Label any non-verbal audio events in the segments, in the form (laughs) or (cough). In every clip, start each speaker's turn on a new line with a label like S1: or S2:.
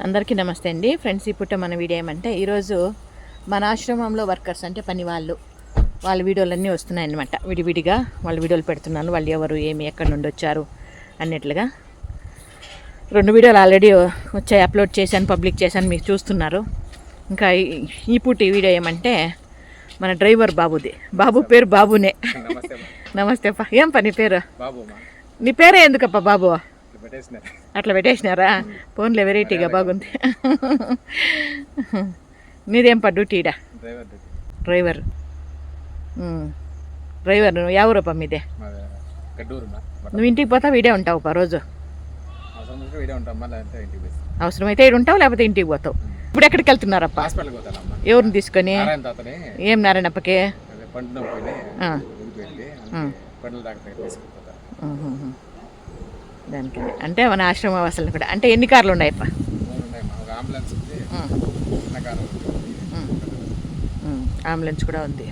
S1: అందరికీ నమస్తే అండి. ఫ్రెండ్స్ ఇప్పుడు మన వీడియో ఏమంటే ఈరోజు మన ఆశ్రమంలో వర్కర్స్ అంటే పని వాళ్ళు. వాళ్ళ వీడియోలన్నీ వస్తున్నాయి అన్నమాట విడివిడిగా వాళ్ళ వీడియోలు పెడుతున్నాను. వాళ్ళు ఎవరు ఏమి ఎక్కడి నుండి వచ్చారు అన్నట్లుగా. రెండు వీడియోలు ఆల్రెడీ వచ్చాయి. అప్లోడ్ చేశాను పబ్లిక్ చేశాను మీరు చూస్తున్నారు. ఇంకా ఈ- ఈ పూటి వీడియో ఏమంటే మన డ్రైవర్ బాబుది. బాబు పేరు బాబునే.
S2: నమస్తే
S1: ఏం పని పేరు? నీ పేరే ఎందుకప్ప బాబు? అట్లా పెట్టేసినారా? ఫోన్లో వెరైటీగా బాగుంది. నీదేం పా డ్యూటీడా
S2: డ్రైవర్
S1: డ్రైవర్. నువ్వు ఎవరప్ప మీదే?
S2: మాది
S1: నువ్వు ఇంటికి పోతా వీడే ఉంటావు పా రోజు? అవసరమైతే ఇక్కడ ఉంటావు లేకపోతే ఇంటికి పోతావు? ఇప్పుడు ఎక్కడికి వెళ్తున్నారప్ప? ఎవరిని తీసుకొని? ఏం నారాయణప్పకి
S2: పండు
S1: దానికి అంటే మన ఆశ్రమ వాసులు కూడా. అంటే ఎన్ని కార్లు
S2: ఉన్నాయి అంబులెన్స్
S1: కూడా ఉంది.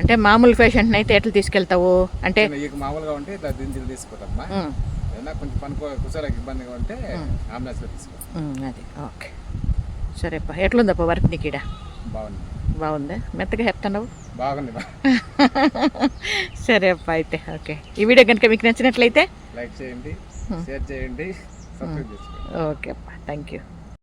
S1: అంటే మామూలు పేషెంట్ని అయితే ఎట్లా తీసుకెళ్తావు? అంటే
S2: మామూలుగా ఉంటే ఇట్లా దించులు కొంచెం పనుకో కూర్చోడానికి ఇబ్బందిగా ఉంటే అంబులెన్స్లో తీసుకుంటాం
S1: అది. ఓకే. సరేప్ప ఎట్లుందప్ప వర్క్ నీకు ఈడ?
S2: బాగుంది.
S1: బాగుందా? మెత్తగా చెప్తున్నావు?
S2: బాగుంది బా. (laughs)
S1: సరే అప్ప అయితే. ఓకే. ఈ వీడియో కనుక మీకు నచ్చినట్లయితే
S2: లైక్ చేయండి. షేర్ చేయండి. సబ్స్క్రైబ్ చేసుకోండి.
S1: ఓకే అప్ప. Thank you